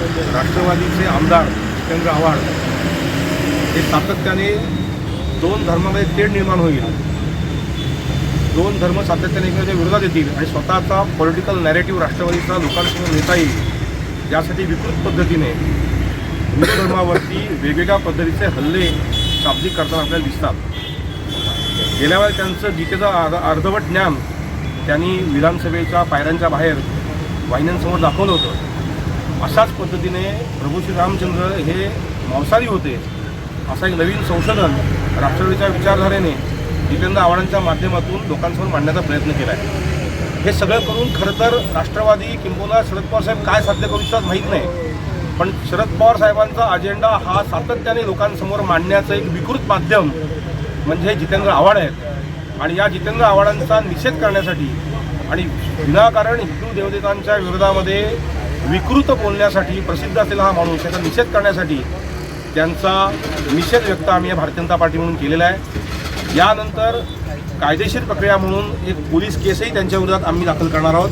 राष्ट्रवादीचे आमदार जितेंद्र आव्हाड हे सातत्याने दोन धर्मामध्ये तेढ निर्माण होईल. दोन धर्म सातत्याने एकमेकांच्या विरोधात येतील आणि स्वतःचा पॉलिटिकल नॅरेटिव्ह राष्ट्रवादीचा लोकांसमोर नेता येईल यासाठी विकृत पद्धतीने हिंदू धर्मावरती वेगवेगळ्या पद्धतीचे हल्ले शाब्दिक करताना आपल्याला दिसतात. गेल्या वेळेला त्यांचं गीतेचं अर्धवट ज्ञान त्यांनी विधानसभेच्या पायऱ्यांच्या बाहेर वाहिन्यांसमोर दाखवलं होतं. अशाच पद्धतीने प्रभू श्री रामचंद्र हे मांसाहारी होते. असं एक नवीन संशोधन राष्ट्रवादीच्या विचारधारेने जितेंद्र आव्हाडांच्या माध्यमातून लोकांसमोर मांडण्याचा प्रयत्न केला आहे. हे सगळं करून खरं तर राष्ट्रवादी किंबहुना शरद पवार साहेब काय साध्य करू शकतात माहीत नाही. पण शरद पवार साहेबांचा अजेंडा हा सातत्याने लोकांसमोर मांडण्याचं एक विकृत माध्यम म्हणजे जितेंद्र आव्हाड आहेत. आणि या जितेंद्र आव्हाडांचा निषेध करण्यासाठी आणि विनाकारण हिंदू देवदेवतांच्या विरोधामध्ये विकृत बोलण्यासाठी प्रसिद्ध असलेला हा माणूस याचा निषेध करण्यासाठी त्यांचा निषेध व्यक्त आम्ही या भारतीय जनता पार्टी म्हणून केलेला आहे. यानंतर कायदेशीर प्रक्रिया म्हणून एक पोलीस केसही त्यांच्या विरोधात आम्ही दाखल करणार आहोत.